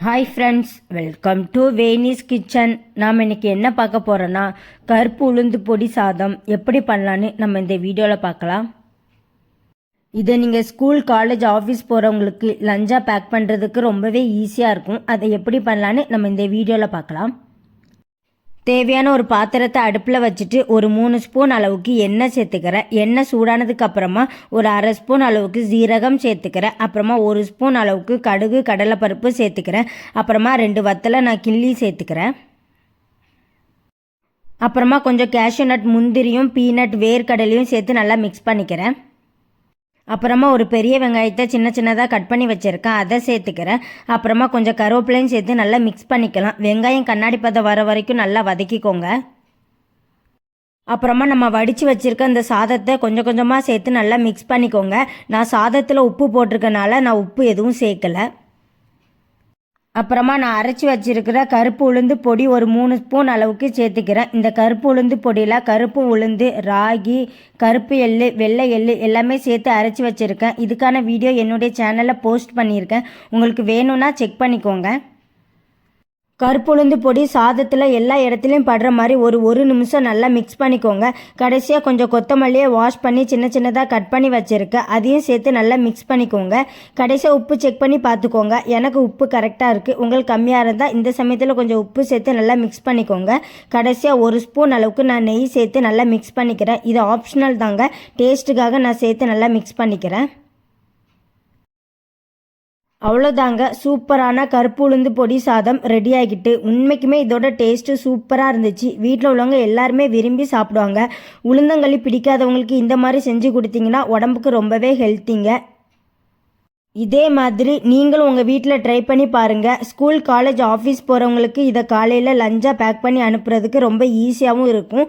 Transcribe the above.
Hi friends welcome to Venis kitchen நாம் இன்றைக்கி என்ன பார்க்க போகிறோன்னா கருப்பு உளுந்து பொடி சாதம் எப்படி பண்ணலான்னு நம்ம இந்த வீடியோவில் பார்க்கலாம். இதை நீங்கள் ஸ்கூல் காலேஜ் ஆஃபீஸ் போகிறவங்களுக்கு லஞ்சாக பேக் பண்ணுறதுக்கு ரொம்பவே ஈஸியாக இருக்கும். அதை எப்படி பண்ணலான்னு நம்ம இந்த வீடியோவில் பார்க்கலாம். தேவையான ஒரு பாத்திரத்தை அடுப்பில் வச்சுட்டு ஒரு மூணு ஸ்பூன் அளவுக்கு எண்ணெய் சேர்த்துக்கிறேன் எண்ணெய் சூடானதுக்கு அப்புறமா ஒரு அரை ஸ்பூன் அளவுக்கு ஜீரகம் சேர்த்துக்கிறேன் அப்புறமா ஒரு ஸ்பூன் அளவுக்கு கடுகு கடலைப்பருப்பு சேர்த்துக்கிறேன் அப்புறமா ரெண்டு வத்தலை நான் கிள்ளி சேர்த்துக்கிறேன் அப்புறமா கொஞ்சம் கேஷ்யூ நட் முந்திரியும் பீனட் வேர்க்கடலையும் சேர்த்து நல்லா மிக்ஸ் பண்ணிக்கிறேன் அப்புறமா ஒரு பெரிய வெங்காயத்தை சின்ன சின்னதாக கட் பண்ணி வச்சுருக்கேன். அதை சேர்த்துக்கிறேன். அப்புறமா கொஞ்சம் கருவேப்பிலையும் சேர்த்து நல்லா மிக்ஸ் பண்ணிக்கலாம். வெங்காயம் கண்ணாடி பதம் வர வரைக்கும் நல்லா வதக்கிக்கோங்க. அப்புறமா நம்ம வடித்து வச்சுருக்க அந்த சாதத்தை கொஞ்சம் கொஞ்சமாக சேர்த்து நல்லா மிக்ஸ் பண்ணிக்கோங்க. நான் சாதத்தில் உப்பு போட்டிருக்கனால நான் உப்பு எதுவும் சேர்க்கலை. அப்புறமா நான் அரைச்சி வச்சிருக்கிற கருப்பு உளுந்து பொடி ஒரு மூணு ஸ்பூன் அளவுக்கு சேர்த்துக்கிறேன். இந்த கருப்பு உளுந்து பொடியில் கருப்பு உளுந்து ராகி கருப்பு எள்ளு வெள்ளை எள்ளு எல்லாமே சேர்த்து அரைச்சி வச்சுருக்கேன். இதுக்கான வீடியோ என்னுடைய சேனலில் போஸ்ட் பண்ணியிருக்கேன். உங்களுக்கு வேணும்னா செக் பண்ணிக்கோங்க. கருப்புளுந்து பொடி சாதத்தில் எல்லா இடத்துலையும் படுற மாதிரி ஒரு ஒரு நிமிஷம் நல்லா மிக்ஸ் பண்ணிக்கோங்க. கடைசியாக கொஞ்சம் கொத்தமல்லியை வாஷ் பண்ணி சின்ன சின்னதாக கட் பண்ணி வச்சுருக்கேன் அதையும் சேர்த்து நல்லா மிக்ஸ் பண்ணிக்கோங்க. கடைசியாக உப்பு செக் பண்ணி பார்த்துக்கோங்க. எனக்கு உப்பு கரெக்டாக இருக்குது உங்களுக்கு கம்மியாக இருந்தால் இந்த சமயத்தில் கொஞ்சம் உப்பு சேர்த்து நல்லா மிக்ஸ் பண்ணிக்கோங்க. கடைசியாக ஒரு ஸ்பூன் அளவுக்கு நான் நெய் சேர்த்து நல்லா மிக்ஸ் பண்ணிக்கிறேன். இது ஆப்ஷனல் தாங்க. டேஸ்ட்டுக்காக நான் சேர்த்து நல்லா மிக்ஸ் பண்ணிக்கிறேன். அவ்வளோதாங்க. சூப்பரான கருப்பு உளுந்து பொடி சாதம் ரெடி ஆகிட்டு உண்மைக்குமே இதோட டேஸ்ட்டு சூப்பராக இருந்துச்சு. வீட்டில் உள்ளவங்க எல்லாருமே விரும்பி சாப்பிடுவாங்க. உளுந்தங்களி பிடிக்காதவங்களுக்கு இந்த மாதிரி செஞ்சு கொடுத்தீங்கன்னா உடம்புக்கு ரொம்பவே ஹெல்த்திங்க. இதே மாதிரி நீங்களும் உங்கள் வீட்டில் ட்ரை பண்ணி பாருங்கள் ஸ்கூல் காலேஜ் ஆஃபீஸ் போகிறவங்களுக்கு இதை காலையில் லஞ்சாக பேக் பண்ணி அனுப்புறதுக்கு ரொம்ப ஈஸியாகவும் இருக்கும்.